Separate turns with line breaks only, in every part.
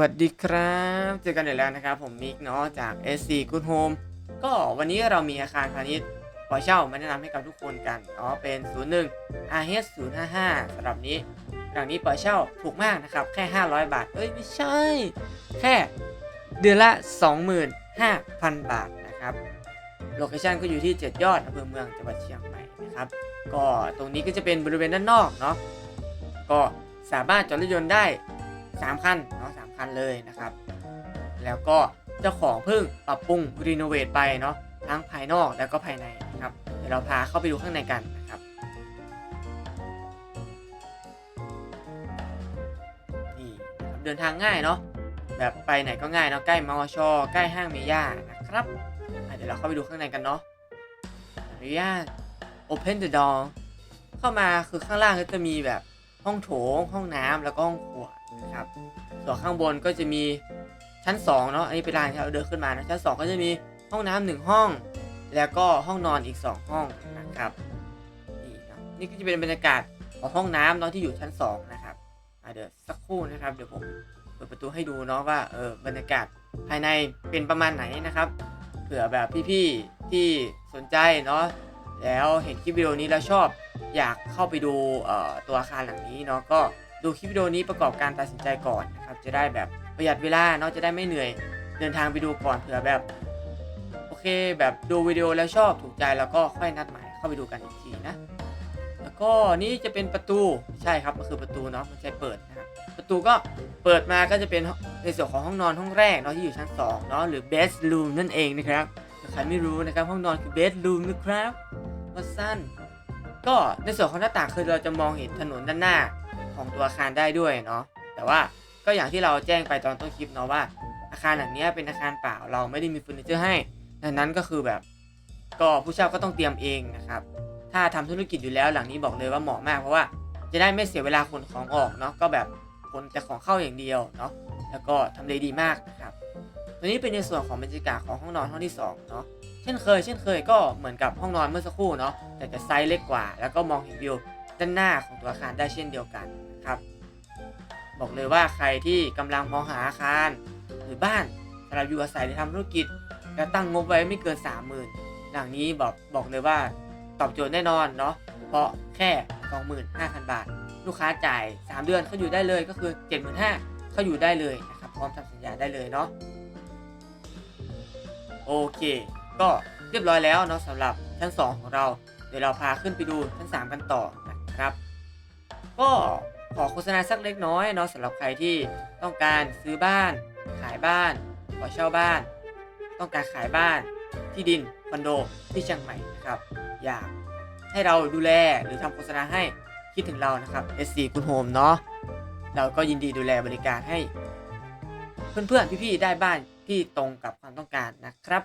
วัสดีครับ เจอกันอีกแล้วนะครับ ผมมิกเนาะจาก SC Good Home ก็วันนี้เรามีอาคารพาณิชย์ปล่อยเช่ามาแนะนำให้กับทุกคนกันเนาะเป็น 01 RH 055สำหรับนี้หลังนี้ปล่อยเช่าถูกมากนะครับ แค่ 500 บาท เอ้ย ไม่ใช่ แค่เดือนละ 25,000 บาทนะครับโลเคชันก็อยู่ที่ 7 ยอดอำเภอเมืองจังหวัดเชียงใหม่นะครับก็ตรงนี้ก็จะเป็นบริเวณด้านนอกเนาะก็สามารถจอดรถยนต์ได้ 3 คันเนาะสามคันเลยนะครับ แล้วก็เจ้าของเพิ่งปรับปรุงรีโนเวทไปเนาะทั้งภายนอกแล้วก็ภายในนะครับเดี๋ยวเราพาเข้าไปดูข้างในกันนะครับ นี่เดินทางง่ายเนาะแบบไปไหนก็ง่ายเนาะใกล้มอชอใกล้ห้างเมย่านะครับเดี๋ยวเราเข้าไปดูข้างในกันเนาะอนุญาต open the door เข้ามาคือข้างล่างก็จะมีแบบ ห้องโถง ห้องน้ำแล้วก็ห้องครัวนะครับ ส่วนข้างบนก็จะมีชั้น2เนาะ อันนี้เป็นลานที่เราเดินขึ้นมานะชั้น 2 ก็จะมีห้องน้ำหนึ่งห้อง แล้วก็ห้องนอนอีก 2 ห้องนะครับ นี่นะนี่ก็จะเป็นบรรยากาศของห้องน้ำเนาะที่อยู่ชั้น 2 นะครับเดี๋ยวสักครู่นะครับ เดี๋ยวผมเปิดประตูให้ดูเนาะว่าเออบรรยากาศภายในเป็นประมาณไหนนะครับ เผื่อแบบพี่ๆที่สนใจเนาะ แล้วเห็นคลิปวิดีโอนี้แล้วชอบ อยากเข้าไปดูตัวอาคารหลังนี้เนาะก็ดูคลิปวิดีโอนี้ประกอบการตัดสินใจก่อนนะครับจะได้แบบประหยัดเวลาเนาะจะได้ไม่เหนื่อยเดินทางไปดูก่อนเผื่อแบบโอเคแบบดูวิดีโอแล้วชอบถูกใจแล้วก็ค่อยนัดหมายเข้าไปดูกันอีกทีนะแล้วก็นี่จะเป็นประตูใช่ครับมันคือประตูเนาะมันใช้เปิดนะครับประตูก็เปิดมาก็จะเป็นในส่วนของห้องนอนห้องแรกเนาะที่อยู่ชั้นสองเนาะหรือ bedroom นั่นเองนะครับถ้าใครไม่รู้นะครับห้องนอนคือ bedroom นะครับว่าสั้น ก็ในส่วนของหน้าต่างคือเราจะมองเห็นถนนด้านหน้าของตัวอาคารได้ด้วยเนาะแต่ว่าก็อย่างที่เราแจ้งไปตอนต้นคลิปเนาะว่า อาคารหลังนี้เป็นอาคารเปล่าเราไม่ได้มีเฟอร์นิเจอร์ให้ดังนั้นก็คือแบบ ก็ผู้เช่าก็ต้องเตรียมเองนะครับ ถ้าทำธุรกิจอยู่แล้วหลังนี้บอกเลยว่าเหมาะมากเพราะว่าจะได้ไม่เสียเวลาขนของออกเนาะก็แบบขนแต่ของเข้าอย่างเดียวเนาะแล้วก็ทำเลดีมากนะครับตัวนี้เป็นในส่วนของบรรยากาศของห้องนอนห้องที่สองเนาะ เช่นเคย เช่นเคยก็เหมือนกับห้องนอนเมื่อสักครู่เนาะแต่จะไซส์เล็กกว่า แล้วก็มองเห็นวิวด้านหน้าของตัวอาคารได้เช่นเดียวกันนะครับ บอกเลยว่าใครที่กำลังมองหาอาคาร หรือบ้านสำหรับอยู่อาศัยหรือทำธุรกิจแล้วตั้งงบไว้ไม่เกิน 30,000หลังนี้บอกบอกเลยว่าตอบโจทย์แน่นอนเนาะเพราะแค่ 25,000 บาท ลูกค้าจ่าย 3 เดือนเขาอยู่ได้เลยก็คือ 75,000เขาอยู่ได้เลยนะครับพร้อมทำสัญญาได้เลยเนาะโอเค ก็เรียบร้อยแล้วเนาะสำหรับชั้น 2 ของเรา เดี๋ยวเราพาขึ้นไปดูชั้น 3 กันต่อนะครับ ก็ขอโฆษณาสักเล็กน้อยเนาะสำหรับใครที่ต้องการซื้อบ้าน ขายบ้าน ขอเช่าบ้าน ต้องการขายบ้านที่ดินคอนโดที่เชียงใหม่นะครับ อยากให้เราดูแลหรือทำโฆษณาให้คิดถึงเรานะครับ SC คุณโฮมเนาะเราก็ยินดีดูแลบริการให้ เพื่อนๆพี่ๆได้บ้านที่ตรงกับความต้องการนะครับ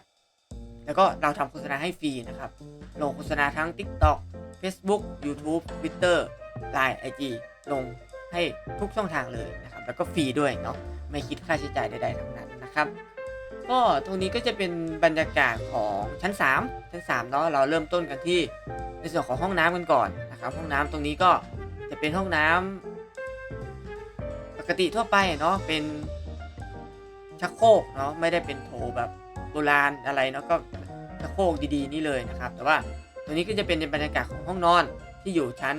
แล้วก็เราทำโฆษณาให้ฟรีนะครับ ลงโฆษณาทั้ง TikTok Facebook YouTube Twitter Line IG ลงให้ทุกช่องทางเลยนะครับ แล้วก็ฟรีด้วยเนาะไม่คิดค่าใช้จ่ายใดๆทั้งนั้นนะครับ ก็ตรงนี้ก็จะเป็นบรรยากาศของชั้น 3 ชั้น3เนาะเราเริ่มต้นกันที่ในส่วนของห้องน้ำกันก่อนนะครับ ห้องน้ำตรงนี้ก็จะเป็นห้องน้ำปกติทั่วไปเนาะเป็นชักโครกเนาะไม่ได้เป็นโถแบบ โบราณอะไรเนาะก็ชักโคกดีๆนี่เลยนะครับ แต่ว่าตัวนี้ก็จะเป็นในบรรยากาศของห้องนอนที่อยู่ชั้น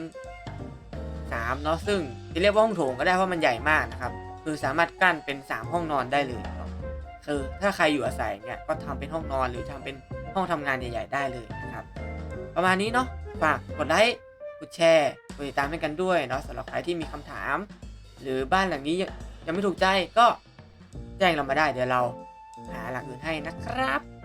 3เนาะซึ่งจะเรียกว่าห้องโถงก็ได้เพราะมันใหญ่มากนะครับคือสามารถกั้นเป็น 3 ห้องนอนได้เลยเนาะคือถ้าใครอยู่อาศัยเนี่ยก็ทำเป็นห้องนอนหรือทำเป็นห้องทำงานใหญ่ ๆ ได้เลยนะครับ ประมาณนี้เนาะฝากกดไลค์กดแชร์กดติดตามให้กันด้วยเนาะสำหรับใครที่มีคำถาม หรือบ้านหลังนี้ยังไม่ถูกใจก็แจ้งเรามาได้เดี๋ยวเรา หลักอื่นให้นะครับ